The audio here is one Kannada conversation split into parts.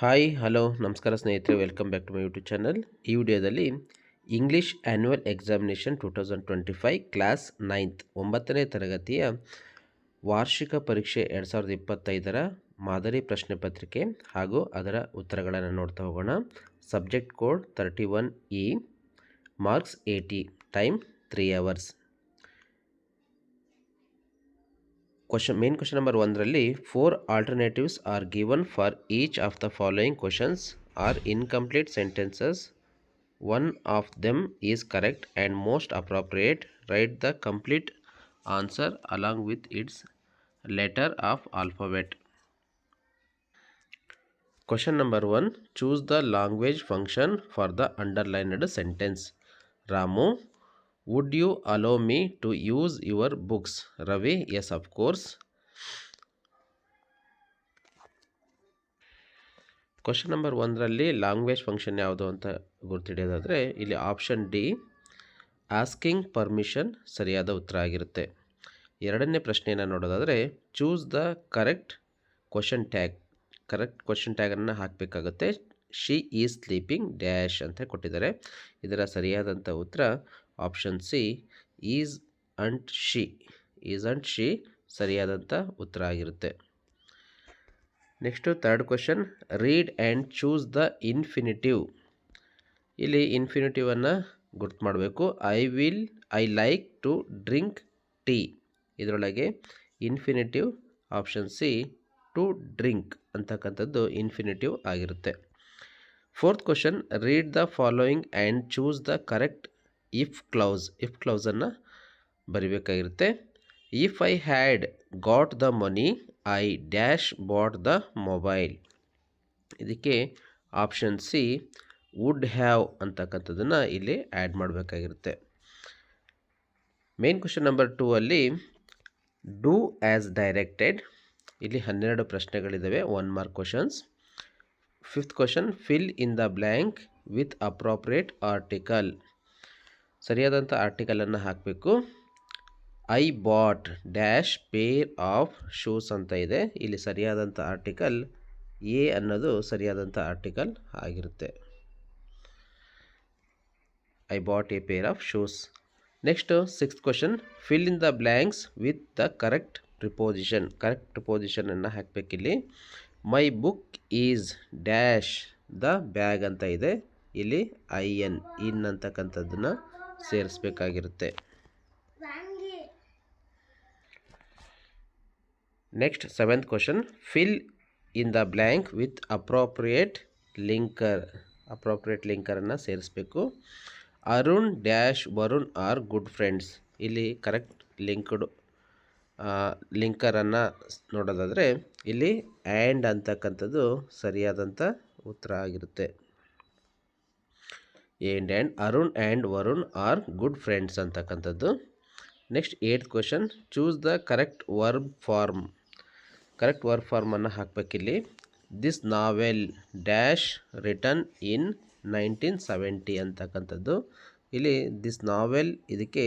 ಹಾಯ್ ಹಲೋ ನಮಸ್ಕಾರ ಸ್ನೇಹಿತರೆ welcome back to my YouTube channel ಈ ವಿಡಿಯೋದಲ್ಲಿ English annual examination two thousand twenty five class ninth ಒಂಬತ್ತನೇ ತರಗತಿಯ ವಾರ್ಷಿಕ ಪರೀಕ್ಷೆ ಎರಡು ಸಾವಿರದ ಇಪ್ಪತ್ತೈದರ ಮಾದರಿ ಪ್ರಶ್ನೆ ಪತ್ರಿಕೆ ಹಾಗೂ ಅದರ ಉತ್ತರಗಳನ್ನು ನೋಡ್ತಾ ಹೋಗೋಣ subject code thirty one E marks eighty time three hours question main question number 1 really four alternatives are given for each of the following questions are incomplete sentences one of them is correct and most appropriate write the complete answer along with its letter of alphabet question number 1 choose the language function for the underlined sentence ramu would you allow me to use your books Ravi yes of course question number ಒಂದರಲ್ಲಿ ಲ್ಯಾಂಗ್ವೇಜ್ ಫಂಕ್ಷನ್ ಯಾವುದು ಅಂತ ಹಿಡಿಯೋದಾದರೆ ಇಲ್ಲಿ ಆಪ್ಷನ್ ಡಿ ಆಸ್ಕಿಂಗ್ ಪರ್ಮಿಷನ್ ಸರಿಯಾದ ಉತ್ತರ ಆಗಿರುತ್ತೆ ಎರಡನೇ ಪ್ರಶ್ನೆಯನ್ನು ನೋಡೋದಾದರೆ choose the correct question tag correct question ಟ್ಯಾಗನ್ನು ಹಾಕಬೇಕಾಗುತ್ತೆ ಶಿ ಈಸ್ ಸ್ಲೀಪಿಂಗ್ ಡ್ಯಾಶ್ ಅಂತ ಕೊಟ್ಟಿದ್ದಾರೆ ಇದರ ಸರಿಯಾದಂಥ ಉತ್ತರ option C isn't she isn't she ಸರಿಯಾದಂಥ ಉತ್ತರ ಆಗಿರುತ್ತೆ next third question read and choose the infinitive ಇಲ್ಲಿ ಇನ್ಫಿನಿಟಿವನ್ನು ಗುರ್ತು ಮಾಡಬೇಕು I will I like to drink tea ಇದರೊಳಗೆ infinitive option C to drink ಅಂತಕ್ಕಂಥದ್ದು ಇನ್ಫಿನಿಟಿವ್ ಆಗಿರುತ್ತೆ fourth question read the following and choose the correct if clause if ಕ್ಲೌಸನ್ನು ಬರಿಬೇಕಾಗಿರುತ್ತೆ if I had got the money I dash bought the mobile ಇದಕ್ಕೆ ಆಪ್ಷನ್ ಸಿ ವುಡ್ ಹ್ಯಾವ್ ಅಂತಕ್ಕಂಥದ್ದನ್ನು ಇಲ್ಲಿ ಆ್ಯಡ್ ಮಾಡಬೇಕಾಗಿರುತ್ತೆ ಮೇನ್ ಕ್ವಶನ್ ನಂಬರ್ ಟೂ ಅಲ್ಲಿ ಡೂ ಆ್ಯಸ್ ಡೈರೆಕ್ಟೆಡ್ ಇಲ್ಲಿ ಹನ್ನೆರಡು ಪ್ರಶ್ನೆಗಳಿದ್ದಾವೆ one mark questions fifth question fill in the blank with appropriate article ಸರಿಯಾದಂಥ ಆರ್ಟಿಕಲನ್ನು ಹಾಕಬೇಕು I bought dash pair of shoes ಅಂತ ಇದೆ ಇಲ್ಲಿ ಸರಿಯಾದಂಥ ಆರ್ಟಿಕಲ್ ಎ ಅನ್ನೋದು ಸರಿಯಾದಂಥ ಆರ್ಟಿಕಲ್ ಆಗಿರುತ್ತೆ I bought a pair of shoes next sixth question fill in the blanks with the correct preposition correct ಪ್ರಿಪೋಸಿಷನನ್ನು ಹಾಕಬೇಕಿಲ್ಲಿ my book is dash the bag ಅಂತ ಇದೆ ಇಲ್ಲಿ ಐ ಎನ್ ಇನ್ ಅಂತಕ್ಕಂಥದ್ದನ್ನು ಸೇರಿಸಬೇಕಾಗಿರುತ್ತೆ next seventh question fill in the blank with appropriate linker appropriate ಲಿಂಕರನ್ನು ಸೇರಿಸಬೇಕು Arun dash Varun are good friends ಇಲ್ಲಿ ಕರೆಕ್ಟ್ ಲಿಂಕ್ಡ್ ಲಿಂಕರನ್ನು ನೋಡೋದಾದರೆ ಇಲ್ಲಿ ಆ್ಯಂಡ್ ಅಂತಕ್ಕಂಥದ್ದು ಸರಿಯಾದಂಥ ಉತ್ತರ ಆಗಿರುತ್ತೆ and and Arun and Varun are good friends ಅಂತಕ್ಕಂಥದ್ದು next eight question choose the correct verb form correct verb ಫಾರ್ಮನ್ನು ಹಾಕ್ಬೇಕಿಲ್ಲಿ this novel dash return in nineteen seventy ಅಂತಕ್ಕಂಥದ್ದು ಇಲ್ಲಿ ದಿಸ್ ನಾವೆಲ್ ಇದಕ್ಕೆ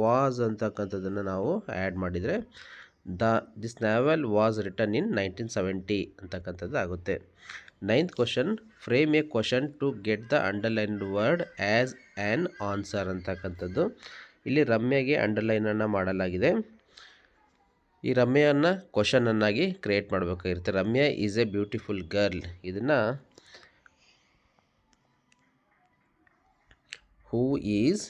ವಾಸ್ ಅಂತಕ್ಕಂಥದ್ದನ್ನು ನಾವು ಆ್ಯಡ್ ಮಾಡಿದರೆ the this novel was return in nineteen seventy ಅಂತಕ್ಕಂಥದ್ದು ಆಗುತ್ತೆ ninth question frame a question to get the underlined word as an answer ಅಂತಕ್ಕಂಥದ್ದು ಇಲ್ಲಿ ರಮ್ಯಗೆ ಅಂಡರ್ಲೈನನ್ನು ಮಾಡಲಾಗಿದೆ ಈ ರಮ್ಯನ ಕ್ವಶನನ್ನಾಗಿ create ಮಾಡಬೇಕಾಗಿರುತ್ತೆ Ramya is a beautiful girl ಇದನ್ನು who is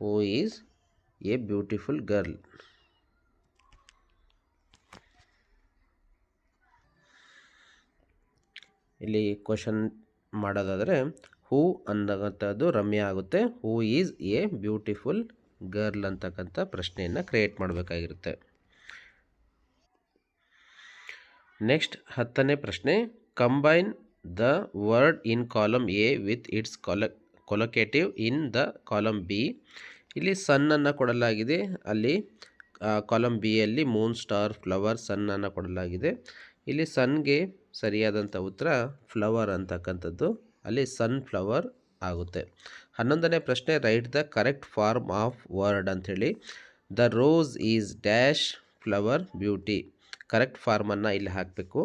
who is a beautiful girl ಇಲ್ಲಿ ಕ್ವಶನ್ ಮಾಡೋದಾದರೆ ಹೂ ಅನ್ನತಕ್ಕಂಥದ್ದು ರಮ್ಯ ಆಗುತ್ತೆ who is a beautiful girl ಅಂತಕ್ಕಂಥ ಪ್ರಶ್ನೆಯನ್ನು ಕ್ರಿಯೇಟ್ ಮಾಡಬೇಕಾಗಿರುತ್ತೆ ನೆಕ್ಸ್ಟ್ ಹತ್ತನೇ ಪ್ರಶ್ನೆ combine the word in column A with its col collocative in the column B ಇಲ್ಲಿ ಸನ್ನನ್ನು ಕೊಡಲಾಗಿದೆ ಅಲ್ಲಿ ಕಾಲಂ ಬಿ ಯಲ್ಲಿ ಮೂನ್ ಸ್ಟಾರ್ ಫ್ಲವರ್ ಸನ್ ಕೊಡಲಾಗಿದೆ ಇಲ್ಲಿ ಸನ್ಗೆ ಸರಿಯಾದಂಥ ಉತ್ತರ ಫ್ಲವರ್ ಅಂತಕ್ಕಂಥದ್ದು ಅಲ್ಲಿ ಸನ್ ಫ್ಲವರ್ ಆಗುತ್ತೆ ಹನ್ನೊಂದನೇ ಪ್ರಶ್ನೆ write the correct form of word ಅಂಥೇಳಿ the rose is dash flower beauty correct ಫಾರ್ಮನ್ನು ಇಲ್ಲಿ ಹಾಕಬೇಕು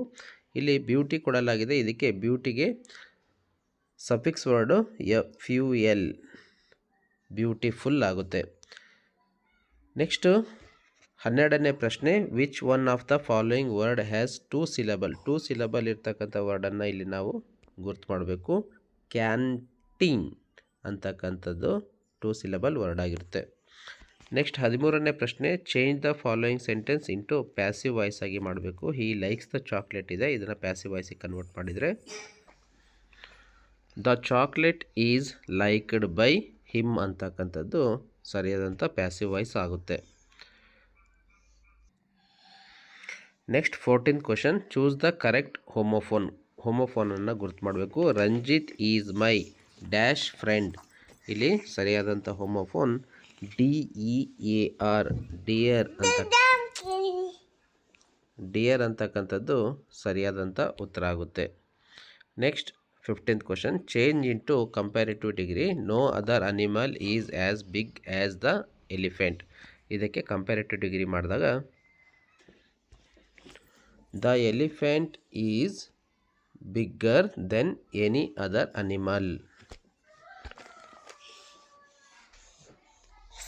ಇಲ್ಲಿ ಬ್ಯೂಟಿ ಕೊಡಲಾಗಿದೆ ಇದಕ್ಕೆ ಬ್ಯೂಟಿಗೆ suffix word F U L beautiful ಆಗುತ್ತೆ ನೆಕ್ಸ್ಟು ಹನ್ನೆರಡನೇ ಪ್ರಶ್ನೆ which one of the following word has two syllable two syllable ಇರ್ತಕ್ಕಂಥ ವರ್ಡನ್ನು ಇಲ್ಲಿ ನಾವು ಗುರ್ತು ಮಾಡಬೇಕು ಕ್ಯಾಂಟೀನ್ ಅಂತಕ್ಕಂಥದ್ದು ಟೂ ಸಿಲಬಲ್ ವರ್ಡ್ ಆಗಿರುತ್ತೆ ನೆಕ್ಸ್ಟ್ ಹದಿಮೂರನೇ ಪ್ರಶ್ನೆ change the following sentence into passive voice ಆಗಿ ಮಾಡಬೇಕು ಹಿ ಲೈಕ್ಸ್ ದ ಚಾಕ್ಲೇಟ್ ಇದೆ ಇದನ್ನು ಪ್ಯಾಸಿವ್ ವಾಯ್ಸಿಗೆ ಕನ್ವರ್ಟ್ ಮಾಡಿದರೆ the chocolate is liked by him ಅಂತಕ್ಕಂಥದ್ದು ಸರಿಯಾದಂಥ ಪ್ಯಾಸಿವ್ ವಾಯ್ಸ್ ಆಗುತ್ತೆ next fourteen question choose the correct homophone ಹೋಮೋಫೋನನ್ನು ಗುರ್ತು ಮಾಡಬೇಕು Ranjit is my dash friend ಇಲ್ಲಿ ಸರಿಯಾದಂಥ homophone D E A R dear ಅಂತ ಡಿಯರ್ ಅಂತಕ್ಕಂಥದ್ದು ಸರಿಯಾದಂಥ ಉತ್ತರ ಆಗುತ್ತೆ next fifteenth question change into comparative degree no other animal is as big as the elephant ಇದಕ್ಕೆ ಕಂಪ್ಯಾರಿಟಿವ್ ಡಿಗ್ರಿ ಮಾಡಿದಾಗ the elephant is bigger than any other animal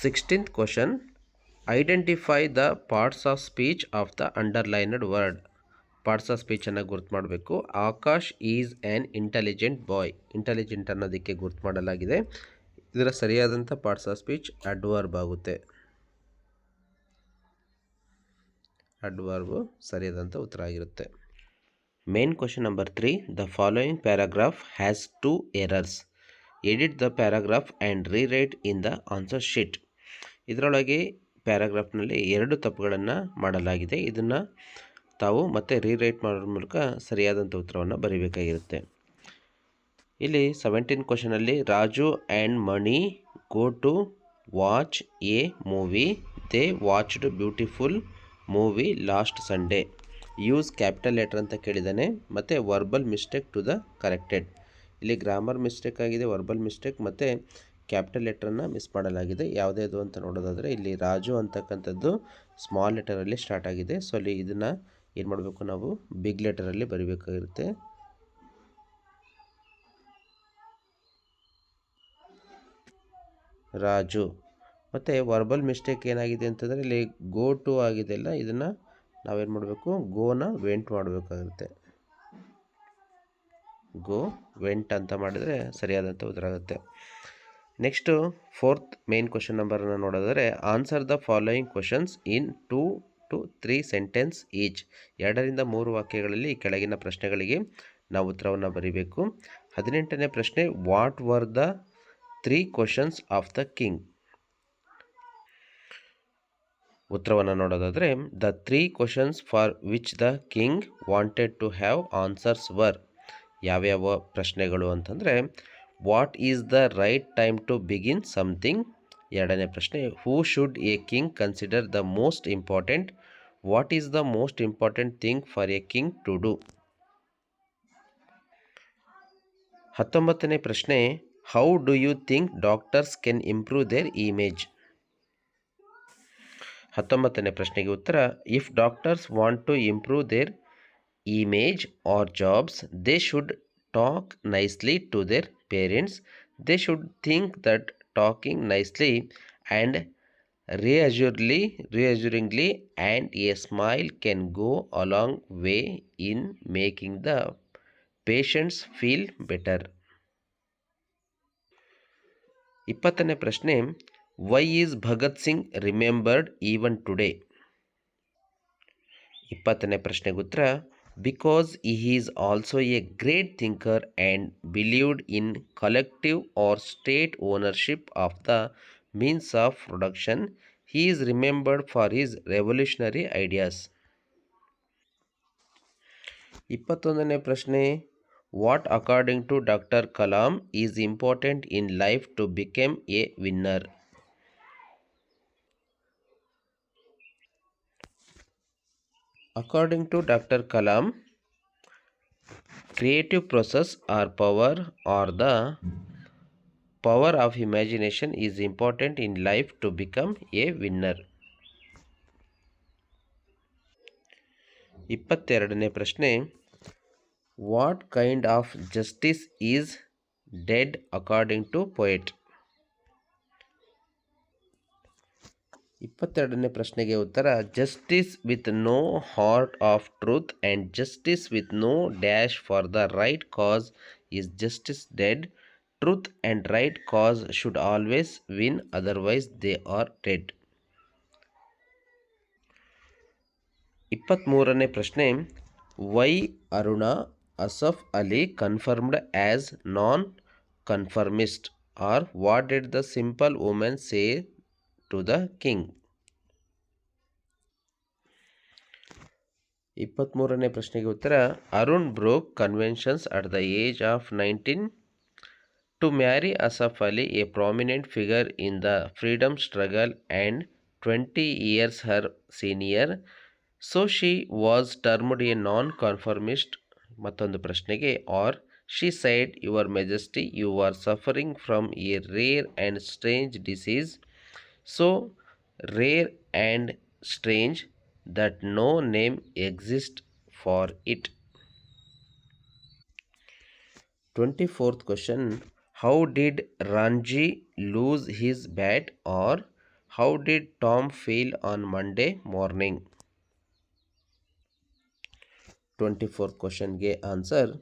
sixteenth question identify the parts of speech of the underlined word parts of ಸ್ಪೀಚನ್ನು ಗುರುತು ಮಾಡಬೇಕು Akash is an intelligent boy intelligent ಅನ್ನೋದಕ್ಕೆ ಗುರುತು ಮಾಡಲಾಗಿದೆ ಇದರ ಸರಿಯಾದಂಥ ಪಾರ್ಟ್ಸ್ ಆಫ್ ಸ್ಪೀಚ್ ಅಡ್ವರ್ಬ್ ಆಗುತ್ತೆ ಅಡ್ವರ್ಬ್ ಸರಿಯಾದಂಥ ಉತ್ತರ ಆಗಿರುತ್ತೆ main question number three the following paragraph has two errors edit the paragraph and rewrite in the answer sheet ಇದರೊಳಗೆ ಪ್ಯಾರಾಗ್ರಾಫ್ನಲ್ಲಿ ಎರಡು ತಪ್ಪುಗಳನ್ನು ಮಾಡಲಾಗಿದೆ ಇದನ್ನು ತಾವು ಮತ್ತೆ ರೀರೈಟ್ ಮಾಡೋ ಮೂಲಕ ಸರಿಯಾದಂಥ ಉತ್ತರವನ್ನು ಬರೀಬೇಕಾಗಿರುತ್ತೆ ಇಲ್ಲಿ seventeen ಕ್ವಶನಲ್ಲಿ Raju and Mani go to watch a movie they watched beautiful movie last Sunday use capital letter ಅಂತ ಕೇಳಿದ್ದಾನೆ ಮತ್ತು verbal mistake to the corrected ಇಲ್ಲಿ ಗ್ರಾಮರ್ ಮಿಸ್ಟೇಕ್ ಆಗಿದೆ ವರ್ಬಲ್ ಮಿಸ್ಟೇಕ್ ಮತ್ತು ಕ್ಯಾಪಿಟಲ್ ಲೆಟ್ರನ್ನು ಮಿಸ್ ಮಾಡಲಾಗಿದೆ ಯಾವುದೇ ಅದು ಅಂತ ನೋಡೋದಾದರೆ ಇಲ್ಲಿ ರಾಜು ಅಂತಕ್ಕಂಥದ್ದು ಸ್ಮಾಲ್ ಲೆಟರಲ್ಲಿ ಸ್ಟಾರ್ಟ್ ಆಗಿದೆ ಸೊ ಅಲ್ಲಿ ಇದನ್ನು ಏನು ಮಾಡಬೇಕು ನಾವು ಬಿಗ್ ಲೆಟರಲ್ಲಿ ಬರೀಬೇಕಾಗಿರುತ್ತೆ ರಾಜು ಮತ್ತು ವರ್ಬಲ್ ಮಿಸ್ಟೇಕ್ ಏನಾಗಿದೆ ಅಂತಂದರೆ ಇಲ್ಲಿ ಗೋ ಟು ಆಗಿದೆ ಅಲ್ಲ ಇದನ್ನು ನಾವೇನು ಮಾಡಬೇಕು ಗೋನ ವೆಂಟ್ ಮಾಡಬೇಕಾಗುತ್ತೆ ಗೋ ವೆಂಟ್ ಅಂತ ಮಾಡಿದರೆ ಸರಿಯಾದಂಥ ಆಗುತ್ತೆ ನೆಕ್ಸ್ಟು ಫೋರ್ತ್ ಮೇನ್ ಕ್ವಶನ್ ನಂಬರನ್ನು ನೋಡಿದರೆ answer the following questions in two to three sentence each ಎರಡರಿಂದ ಮೂರು ವಾಕ್ಯಗಳಲ್ಲಿ ಕೆಳಗಿನ ಪ್ರಶ್ನೆಗಳಿಗೆ ನಾವು ಉತ್ತರವನ್ನು ಬರೀಬೇಕು ಹದಿನೆಂಟನೇ ಪ್ರಶ್ನೆ what were the three questions of the king ಉತ್ತರವನ್ನು ನೋಡೋದಾದರೆ the three questions for which the king wanted to have answers were ಯಾವ್ಯಾವ ಪ್ರಶ್ನೆಗಳು ಅಂತಂದರೆ what is the right time to begin something ಎರಡನೇ ಪ್ರಶ್ನೆ who should a king consider the most important what is the most important thing for a king to do ಹತ್ತೊಂಬತ್ತನೇ ಪ್ರಶ್ನೆ how do you think doctors can improve their image ಹತ್ತೊಂಬತ್ತನೇ ಪ್ರಶ್ನೆಗೆ ಉತ್ತರ if doctors want to improve their image or jobs they should talk nicely to their parents they should think that talking nicely and reassurely reassuringly and a smile can go a long way in making the patients feel better ಇಪ್ಪತ್ತನೇ ಪ್ರಶ್ನೆ Why is Bhagat Singh remembered even today? Ipatane Prashne Gutra Because he is also a great thinker and believed in collective or state ownership of the means of production, he is remembered for his revolutionary ideas. Ipatane Prashne What according to Dr. Kalam is important in life to become a winner? according to doctor Kalam creative process or power or the power of imagination is important in life to become a winner ಇಪ್ಪತ್ತೆರಡನೇ ಪ್ರಶ್ನೆ what kind of justice is dead according to poet इपत् प्रश्ने उत्तर justice with no heart of truth and justice with no dash for the right cause is justice dead truth and right cause should always win otherwise they are dead इपत्मूर प्रश्ने why Arun Asaf Ali confirmed as non conformist are what did the simple women say to the king ಇಪ್ಪತ್ತ್ಮೂರನೇ ಪ್ರಶ್ನೆಗೆ ಉತ್ತರ Arun broke conventions at the age of nineteen to marry Asaf Ali a prominent figure in the freedom struggle and twenty years her senior so she was termed a non conformist ಮತ್ತೊಂದು ಪ್ರಶ್ನೆಗೆ or she said your majesty you are suffering from a rare and strange disease So rare and strange that no name exists for it. 24th question How did Ranji lose his bat or how did Tom fail on Monday morning? 24th question answer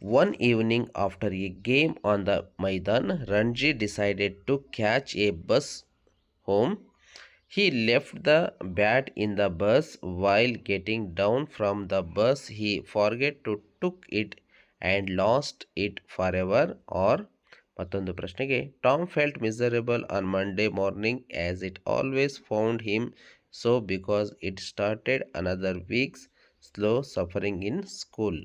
one evening after a game on the Maidan, Ranji decided to catch a bus home. He left the bat in the bus while getting down from the bus. He forget to took it and lost it forever or Matundu Prashnage. Tom felt miserable on Monday morning as it always found him so because it started another week's slow suffering in school.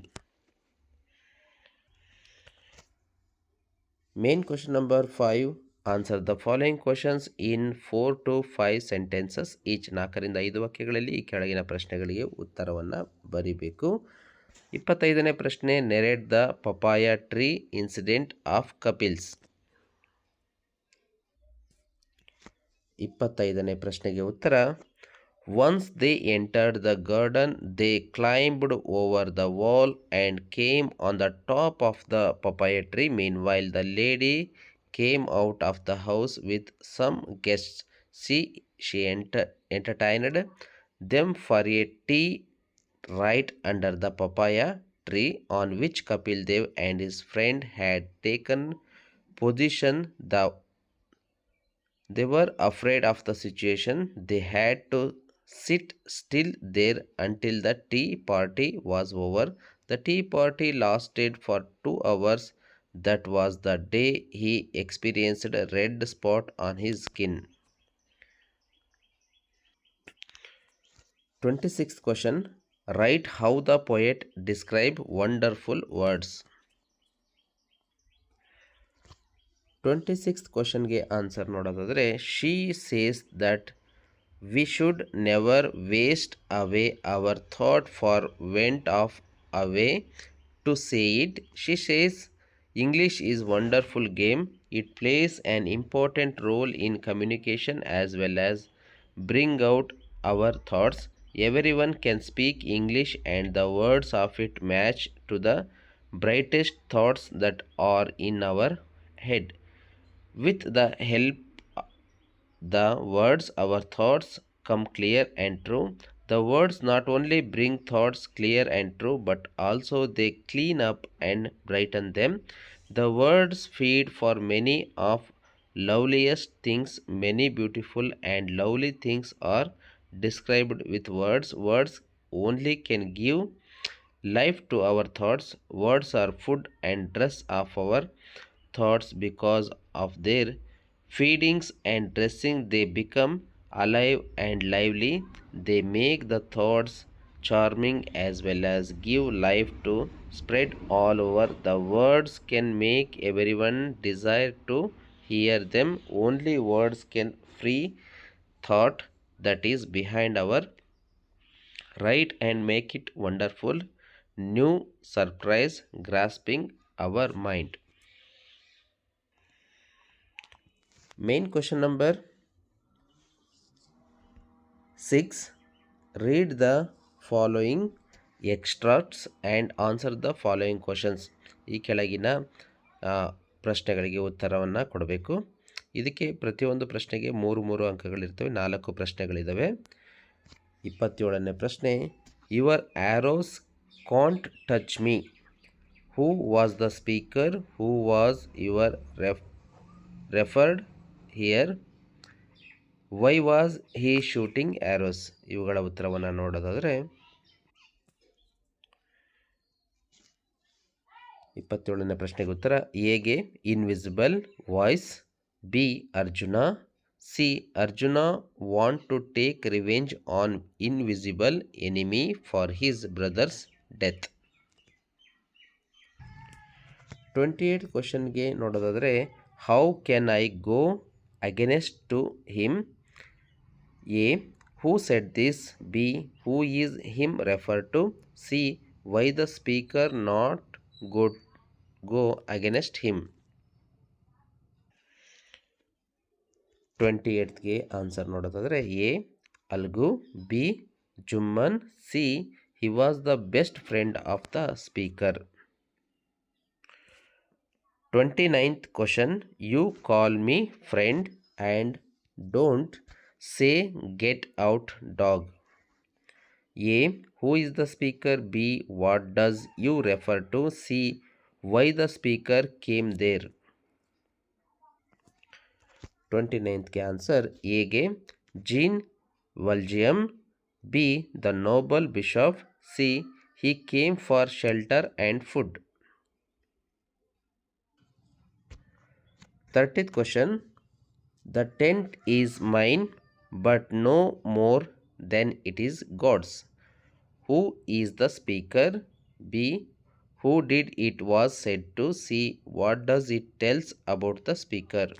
Main question number 5. Answer the following questions in four to five sentences each ನಾಲ್ಕರಿಂದ ಐದು ವಾಕ್ಯಗಳಲ್ಲಿ ಈ ಕೆಳಗಿನ ಪ್ರಶ್ನೆಗಳಿಗೆ ಉತ್ತರವನ್ನು ಬರೀಬೇಕು ಇಪ್ಪತ್ತೈದನೇ ಪ್ರಶ್ನೆ narrate the papaya tree incident of Kapil's ಇಪ್ಪತ್ತೈದನೇ ಪ್ರಶ್ನೆಗೆ ಉತ್ತರ once they entered the garden they climbed over the wall and came on the top of the papaya tree meanwhile the lady came out of the house with some guests. She, she enter, entertained them for a tea right under the papaya tree on which Kapil Dev and his friend had taken position. The, they were afraid of the situation. They had to sit still there until the tea party was over. The tea party lasted for two hours That was the day he experienced a red spot on his skin. 26th question Write how the poet describe wonderful words. 26th ಕ್ವಶನ್ಗೆ ಆನ್ಸರ್ ನೋಡೋದಾದರೆ she says that we should never waste away our thought for went of away to say it she says English is wonderful game. It plays an important role in communication as well as bring out our thoughts. Everyone can speak English and the words of it match to the brightest thoughts that are in our head. With the help the words our thoughts come clear and true the words not only bring thoughts clear and true, but also they clean up and brighten them. The words feed for many of loveliest things, many beautiful and lovely things are described with words. Words only can give life to our thoughts. Words are food and dress of our thoughts because of their feedings and dressing they become alive and lively. They make the thoughts charming as well as give life to spread all over. The words can make everyone desire to hear them. Only words can free thought that is behind our right and make it wonderful. New surprise grasping our mind. Main question number six read the following extracts and answer the following questions ಈ ಕೆಳಗಿನ ಪ್ರಶ್ನೆಗಳಿಗೆ ಉತ್ತರವನ್ನು ಕೊಡಬೇಕು ಇದಕ್ಕೆ ಪ್ರತಿಯೊಂದು ಪ್ರಶ್ನೆಗೆ ಮೂರು ಮೂರು ಅಂಕಗಳಿರ್ತವೆ ನಾಲ್ಕು ಪ್ರಶ್ನೆಗಳಿದ್ದಾವೆ ಇಪ್ಪತ್ತೇಳನೇ ಪ್ರಶ್ನೆ your arrows can't touch me who was the speaker who was your ref referred here why was he shooting arrows ಇವುಗಳ ಉತ್ತರವನ್ನು ನೋಡೋದಾದರೆ ಇಪ್ಪತ್ತೇಳನೇ ಪ್ರಶ್ನೆಗೆ ಉತ್ತರ ಎಗೆ invisible voice B Arjuna C Arjuna want to take revenge on invisible enemy for his brother's death twenty eight ಕ್ವಶನ್ಗೆ ನೋಡೋದಾದರೆ how can I go against to him A who set this B who is him refer to C why the speaker not go go against him twenty ಏಟ್ಗೆ answer ನೋಡೋದಾದರೆ A Algu B Jumman C he was the best friend of the speaker twenty ninth question you call me friend and don't Say, get out, dog. A. Who is the speaker? B. What does you refer to? C. Why the speaker came there. 29th के आंसर A के Jean Valjean, B the noble bishop, C he came for shelter and food. 30th question. The tent is mine but no more then it is God's who is the speaker B who did it was said to C what does it tells about the speaker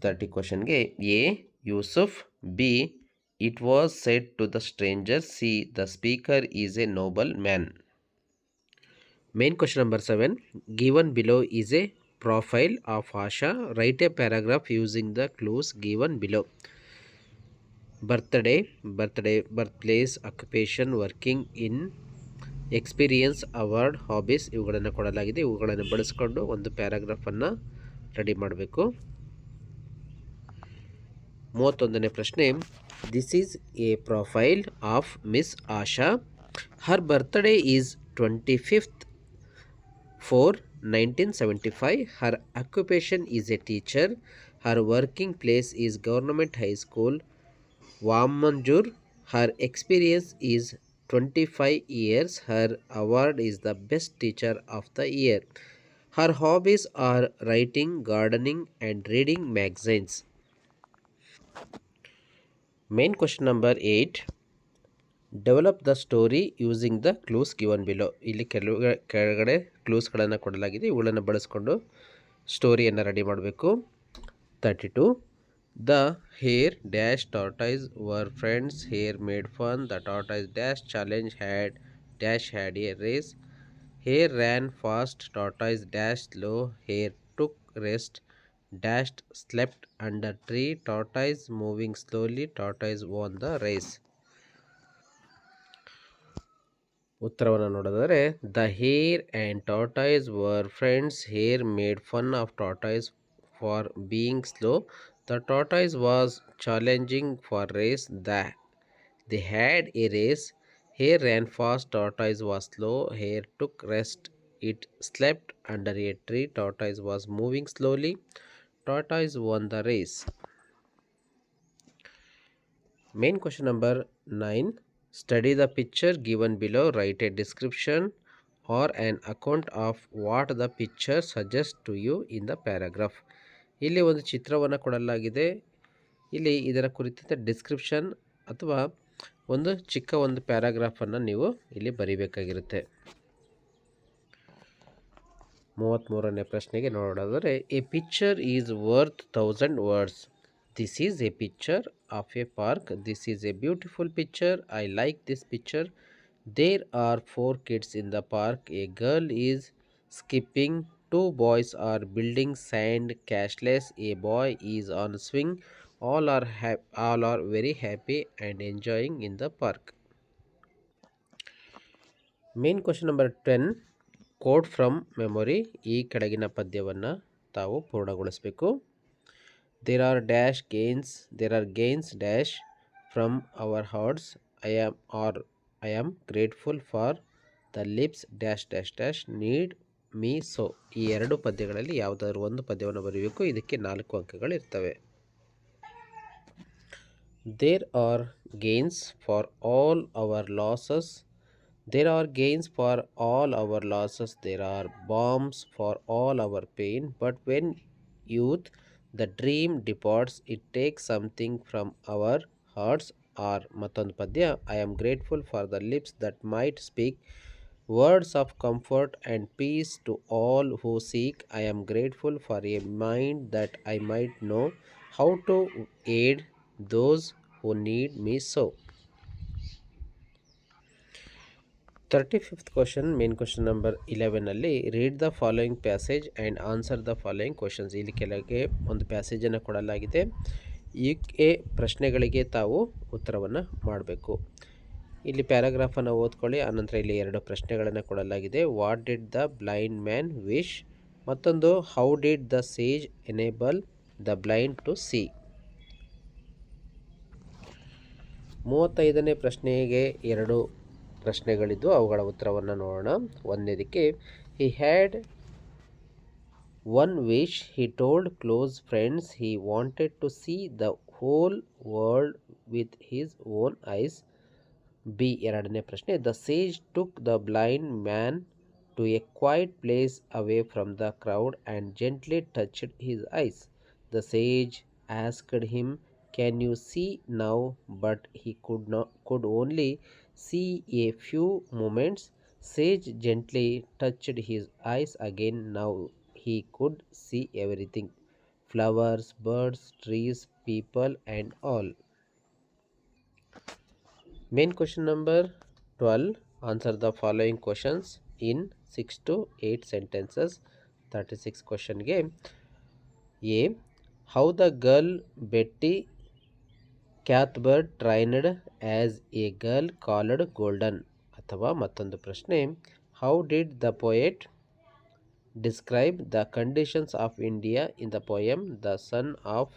thirty ಕ್ವಶನ್ಗೆ A Yusuf B it was said to the stranger C the speaker is a noble man main question number seven given below is a profile of Asha, write a paragraph using the clues given below. Birthday, birthday, birthplace, occupation, working in, experience, award, hobbies. You can see the paragraph. the paragraph. You can see the paragraph. This is a profile of Miss Asha. Her birthday is 25th. 4. 1975. Her occupation is a teacher. Her working place is Government High School, Wamanjur. Her experience is 25 years. Her award is the Best Teacher of the Year. Her hobbies are writing, gardening and reading magazines. Main question number 8. Develop the story using the clues given below ಇಲ್ಲಿ ಕೆಲವು ಕೆಳಗಡೆ ಕ್ಲೂಸ್ಗಳನ್ನು ಕೊಡಲಾಗಿದೆ ಇವುಗಳನ್ನು ಬಳಸಿಕೊಂಡು ಸ್ಟೋರಿಯನ್ನು ರೆಡಿ ಮಾಡಬೇಕು thirty two the hare dash tortoise were friends hare made fun the tortoise dash challenge had dash had a race hare ran fast tortoise dash low hare took rest dashed slept under tree tortoise moving slowly tortoise won the race ಉತ್ತರವನ್ನು ನೋಡೋದಾದರೆ the hare and tortoise were friends hare made fun of tortoise for being slow the tortoise was challenging for race the the had a race hare ran fast tortoise was slow hare took rest it slept under a tree tortoise was moving slowly tortoise won the race. Main question number 9. Study the picture given below, write a description or an account of what the picture suggests to you in the paragraph. ಇಲ್ಲಿ ಒಂದು ಚಿತ್ರವನ್ನು ಕೊಡಲಾಗಿದೆ ಇಲ್ಲಿ ಇದರ ಕುರಿತಂತ ಡಿಸ್ಕ್ರಿಪ್ಷನ್ ಅಥವಾ ಒಂದು ಚಿಕ್ಕ ಒಂದು ಪ್ಯಾರಾಗ್ರಾಫನ್ನು ನೀವು ಇಲ್ಲಿ ಬರೀಬೇಕಾಗಿರುತ್ತೆ ಮೂವತ್ತ್ಮೂರನೇ ಪ್ರಶ್ನೆಗೆ ನೋಡೋದಾದರೆ a picture is worth thousand words this is a picture of a park this is a beautiful picture I like this picture there are four kids in the park a girl is skipping two boys are building sand castles a boy is on swing all are hap all are very happy and enjoying in the park main question number ten quote from memory ಈ ಕೆಳಗಿನ ಪದ್ಯವನ್ನು ತಾವು ಪೂರ್ಣಗೊಳಿಸಬೇಕು there are dash gains there are gains dash from our hearts i am or i am grateful for the lips dash dash dash need me so ಈ ಎರಡು ಪದ್ಯಗಳಲ್ಲಿ ಯಾವುದಾದ್ರೂ ಒಂದು ಪದ್ಯವನ್ನು ಬರೆಯಬೇಕು ಇದಕ್ಕೆ ನಾಲ್ಕು ಅಂಕಗಳು ಇರ್ತವೆ there are gains for all our losses there are gains for all our losses there are balms for all our pain but when youth the dream departs it takes something from our hearts or matondu i am grateful for the lips that might speak words of comfort and peace to all who seek i am grateful for a mind that i might know how to aid those who need me so thirty fifth question main question number ಇಲೆವೆನಲ್ಲಿ read the following passage and answer the following questions ಇಲ್ಲಿ ಕೆಳಗೆ ಒಂದು ಪ್ಯಾಸೇಜನ್ನು ಕೊಡಲಾಗಿದೆ ಯು ಎ ಪ್ರಶ್ನೆಗಳಿಗೆ ತಾವು ಉತ್ತರವನ್ನು ಮಾಡಬೇಕು ಇಲ್ಲಿ ಪ್ಯಾರಾಗ್ರಾಫನ್ನು ಓದ್ಕೊಳ್ಳಿ ಆನಂತರ ಇಲ್ಲಿ ಎರಡು ಪ್ರಶ್ನೆಗಳನ್ನು ಕೊಡಲಾಗಿದೆ what did the blind man wish ಮತ್ತೊಂದು how did the sage enable the blind to see ಮೂವತ್ತೈದನೇ ಪ್ರಶ್ನೆಗೆ ಎರಡು ಪ್ರಶ್ನೆಗಳಿದ್ದು ಅವುಗಳ ಉತ್ತರವನ್ನು ನೋಡೋಣ ಒಂದೇದಕ್ಕೆ he had one wish he told close friends he wanted to see the whole world with his own eyes B ಎರಡನೇ ಪ್ರಶ್ನೆ the sage took the blind man to a quiet place away from the crowd and gently touched his eyes the sage asked him can you see now but he could ನಾ could only See a few moments. Sage gently touched his eyes again. Now he could see everything flowers, birds, trees, people, and all. Main question number 12 Answer the following questions in 6 to 8 sentences. 36 question game. A. How the girl Betty Kath trained as a girl called golden ಅಥವಾ ಮತ್ತೊಂದು ಪ್ರಶ್ನೆ how did the poet describe the conditions of India in the poem the sun of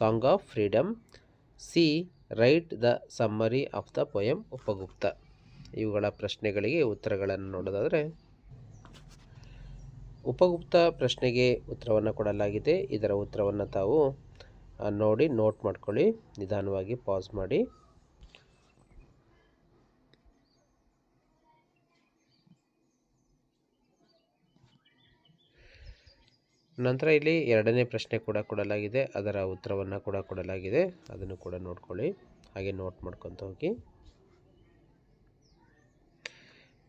song of freedom C write the summary of the poem Upagupta ಇವುಗಳ ಪ್ರಶ್ನೆಗಳಿಗೆ ಉತ್ತರಗಳನ್ನು ನೋಡೋದಾದರೆ ಉಪಗುಪ್ತ ಪ್ರಶ್ನೆಗೆ ಉತ್ತರವನ್ನು ಕೊಡಲಾಗಿದೆ ಇದರ ಉತ್ತರವನ್ನು ತಾವು ನೋಡಿ ನೋಟ್ ಮಾಡ್ಕೊಳ್ಳಿ ನಿಧಾನವಾಗಿ ಪಾಸ್ ಮಾಡಿ ನಂತರ ಇಲ್ಲಿ ಎರಡನೇ ಪ್ರಶ್ನೆ ಕೂಡ ಕೊಡಲಾಗಿದೆ ಅದರ ಉತ್ತರವನ್ನು ಕೂಡ ಕೊಡಲಾಗಿದೆ ಅದನ್ನು ಕೂಡ ನೋಡ್ಕೊಳ್ಳಿ ಹಾಗೆ ನೋಟ್ ಮಾಡ್ಕೊತ ಹೋಗಿ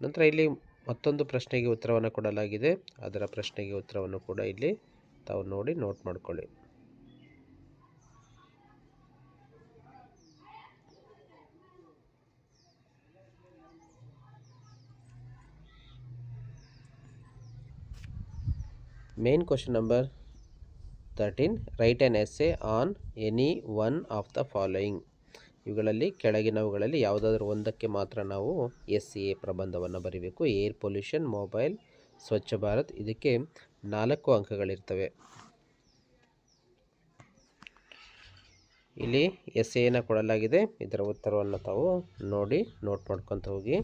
ನಂತರ ಇಲ್ಲಿ ಮತ್ತೊಂದು ಪ್ರಶ್ನೆಗೆ ಉತ್ತರವನ್ನು ಕೊಡಲಾಗಿದೆ ಅದರ ಪ್ರಶ್ನೆಗೆ ಉತ್ತರವನ್ನು ಕೂಡ ಇಲ್ಲಿ ತಾವು ನೋಡಿ ನೋಟ್ ಮಾಡ್ಕೊಳ್ಳಿ Main question number 13. Write an essay on any one of the following. ಇವುಗಳಲ್ಲಿ ಕೆಳಗಿನವುಗಳಲ್ಲಿ ಯಾವುದಾದ್ರೂ ಒಂದಕ್ಕೆ ಮಾತ್ರ ನಾವು ಎಸ್ ಸಿ ಎ ಪ್ರಬಂಧವನ್ನು ಬರೀಬೇಕು air pollution mobile Swachh Bharat ಇದಕ್ಕೆ ನಾಲ್ಕು ಅಂಕಗಳಿರ್ತವೆ ಇಲ್ಲಿ ಎಸ್ ಎನ ಕೊಡಲಾಗಿದೆ ಇದರ ಉತ್ತರವನ್ನು ತಾವು ನೋಡಿ ನೋಟ್ ಮಾಡ್ಕೊತ ಹೋಗಿ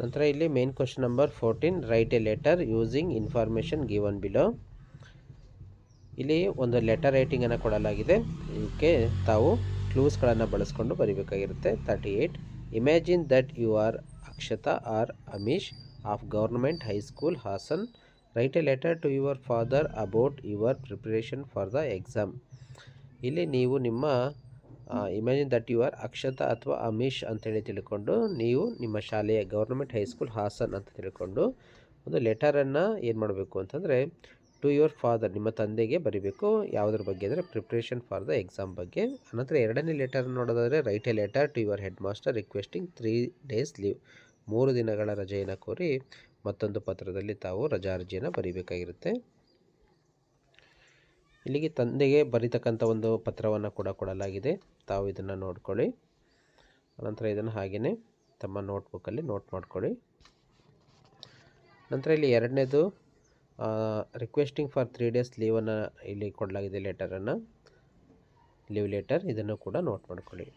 ನಂತರ ಇಲ್ಲಿ main question number fourteen write a letter using information given below ಇಲ್ಲಿ ಒಂದು ಲೆಟರ್ ರೈಟಿಂಗನ್ನು ಕೊಡಲಾಗಿದೆ ಇದಕ್ಕೆ ತಾವು ಕ್ಲೂಸ್ಗಳನ್ನು ಬಳಸ್ಕೊಂಡು ಬರೀಬೇಕಾಗಿರುತ್ತೆ thirty eight imagine that you are Akshata or Amish of government high school Hassan write a letter to your father about your preparation for the exam ಇಲ್ಲಿ ನೀವು ನಿಮ್ಮ imagine that you are Akshata ಅಥವಾ ಅಮೀಶ್ ಅಂತೇಳಿ ತಿಳ್ಕೊಂಡು ನೀವು ನಿಮ್ಮ ಶಾಲೆಯ ಗೌರ್ಮೆಂಟ್ ಹೈಸ್ಕೂಲ್ ಹಾಸನ್ ಅಂತ ತಿಳ್ಕೊಂಡು ಒಂದು ಲೆಟರನ್ನು ಏನು ಮಾಡಬೇಕು ಅಂತಂದರೆ ಟು ಯುವರ್ ಫಾದರ್ ನಿಮ್ಮ ತಂದೆಗೆ ಬರೀಬೇಕು ಯಾವುದ್ರ ಬಗ್ಗೆ ಅಂದರೆ ಪ್ರಿಪ್ರೇಷನ್ ಫಾರ್ ದ ಎಕ್ಸಾಮ್ ಬಗ್ಗೆ ಅನಂತರ ಎರಡನೇ ಲೆಟರ್ ನೋಡೋದಾದರೆ write a letter to your head master requesting three days leave ಮೂರು ದಿನಗಳ ರಜೆಯನ್ನು ಕೋರಿ ಮತ್ತೊಂದು ಪತ್ರದಲ್ಲಿ ತಾವು ರಜಾ ಅರ್ಜಿಯನ್ನು ಬರೀಬೇಕಾಗಿರುತ್ತೆ ಇಲ್ಲಿಗೆ ತಂದೆಗೆ ಬರೀತಕ್ಕಂಥ ಒಂದು ಪತ್ರವನ್ನು ಕೂಡ ಕೊಡಲಾಗಿದೆ ತಾವು ಇದನ್ನು ನೋಡ್ಕೊಳ್ಳಿ ನಂತರ ಇದನ್ನು ಹಾಗೆಯೇ ತಮ್ಮ ನೋಟ್ಬುಕ್ಕಲ್ಲಿ ನೋಟ್ ಮಾಡ್ಕೊಳ್ಳಿ ನಂತರ ಇಲ್ಲಿ ಎರಡನೇದು ರಿಕ್ವೆಸ್ಟಿಂಗ್ ಫಾರ್ ತ್ರೀ ಡೇಸ್ ಲೀವನ್ನು ಇಲ್ಲಿ ಕೊಡಲಾಗಿದೆ ಲೆಟರನ್ನು ಲೀವ್ ಲೆಟರ್ ಇದನ್ನು ಕೂಡ ನೋಟ್ ಮಾಡ್ಕೊಳ್ಳಿ